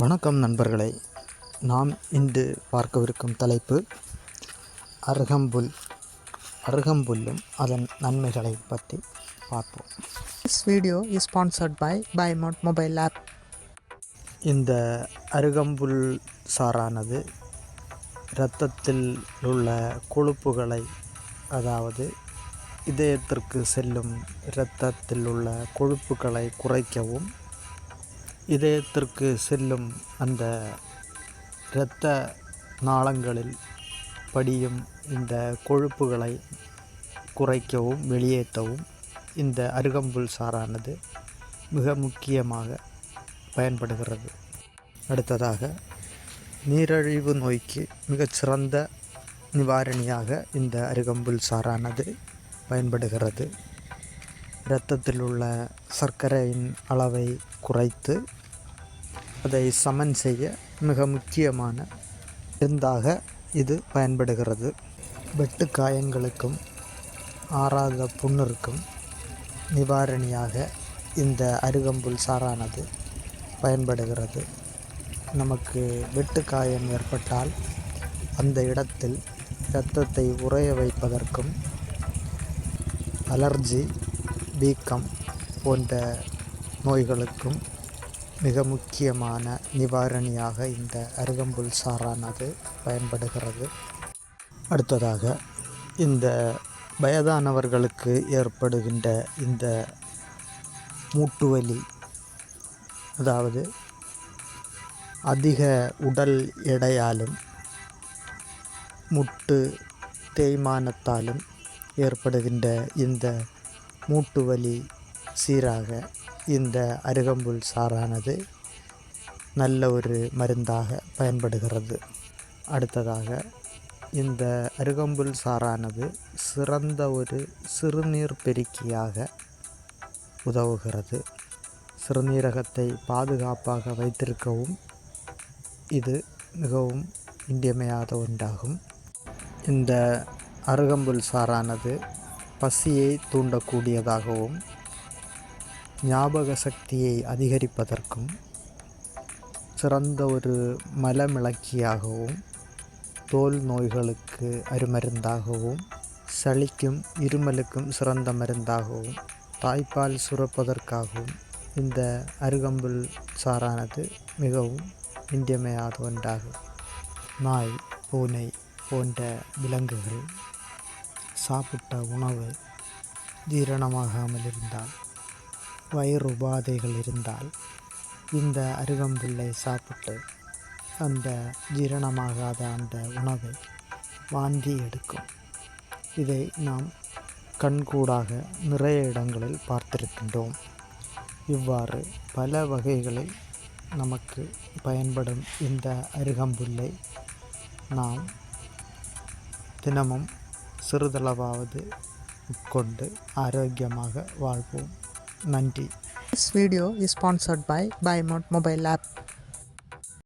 வணக்கம் நண்பர்களே. நாம் இன்று பார்க்கவிருக்கும் தலைப்பு அருகம்புல் அருகம்புல்லும் அதன் நன்மைகளை பற்றி பார்ப்போம். This video is sponsored by Bymont mobile app இந்த அருகம்புல் சாறானது இரத்தத்தில் உள்ள கொழுப்புகளை அதாவது இதயத்திற்கு செல்லும் இரத்தத்தில் உள்ள கொழுப்புகளை குறைக்கவும் இதயத்திற்கு செல்லும் அந்த இரத்த நாளங்களில் படியும் இந்த கொழுப்புகளை குறைக்கவும் வெளியேற்றவும் இந்த அருகம்புல் சாறானது மிக முக்கியமாக பயன்படுகிறது. அடுத்ததாக நீரிழிவு நோய்க்கு மிகச்சிறந்த நிவாரணியாக இந்த அருகம்புல் சாறானது பயன்படுகிறது. இரத்தத்தில் உள்ள சர்க்கரையின் அளவை குறைத்து அதை சமன் செய்ய மிக முக்கியமான விருந்தாக இது பயன்படுகிறது. வெட்டு காயங்களுக்கும் ஆறாத புண்ணிற்கும் நிவாரணியாக இந்த அருகம்புல் சாறானது பயன்படுகிறது. நமக்கு வெட்டு காயம் ஏற்பட்டால் அந்த இடத்தில் இரத்தத்தை உறைய வைப்பதற்கும் அலர்ஜி வீக்கம் போன்ற நோய்களுக்கும் மிக முக்கியமான நிவாரணியாக இந்த அருகம்புல் சாறானது பயன்படுகிறது. அடுத்ததாக இந்த வயதானவர்களுக்கு ஏற்படுகின்ற இந்த மூட்டுவலி அதாவது அதிக உடல் எடையாலும் முட்டு தேய்மானத்தாலும் ஏற்படுகின்ற இந்த மூட்டு வலி சீராக இந்த அருகம்புல் சாறானது நல்ல ஒரு மருந்தாக பயன்படுகிறது. அடுத்ததாக இந்த அருகம்புல் சாறானது சிறந்த ஒரு சிறுநீர் பெருக்கியாக உதவுகிறது. சிறுநீரகத்தை பாதுகாப்பாக வைத்திருக்கவும் இது மிகவும் இன்றியமையாத ஒன்றாகும். இந்த அருகம்புல் சாறானது பசியை தூண்டக்கூடியதாகவும் ஞாபக சக்தியை அதிகரிப்பதற்கும் சிறந்த ஒரு மலமிளக்கியாகவும் தோல் நோய்களுக்கு அருமருந்தாகவும் சளிக்கும் இருமலுக்கும் சிறந்த மருந்தாகவும் தாய்ப்பால் சுரப்பதற்காகவும் இந்த அருகம்புல் சாறானது மிகவும் இன்றியமையாத ஒன்றாகும். நாய் பூனை போன்ற விலங்குகள் சாப்பிட்ட உணவு ஜீரணமாகாமல் இருந்தால் வயிறு உபாதைகள் இருந்தால் இந்த அருகம்புல்லை சாப்பிட்டு அந்த ஜீரணமாகாத அந்த உணவை வாந்தி எடுக்கும். இதை நாம் கண்கூடாக நிறைய இடங்களில் பார்த்திருக்கின்றோம். இவ்வாறு பல வகைகளில் நமக்கு பயன்படும் இந்த அருகம்புல்லை நாம் தினமும் சிறிதளவாவது உட்கொண்டு ஆரோக்கியமாக வாழ்வோம். This video is sponsored by Bymod Mobile App.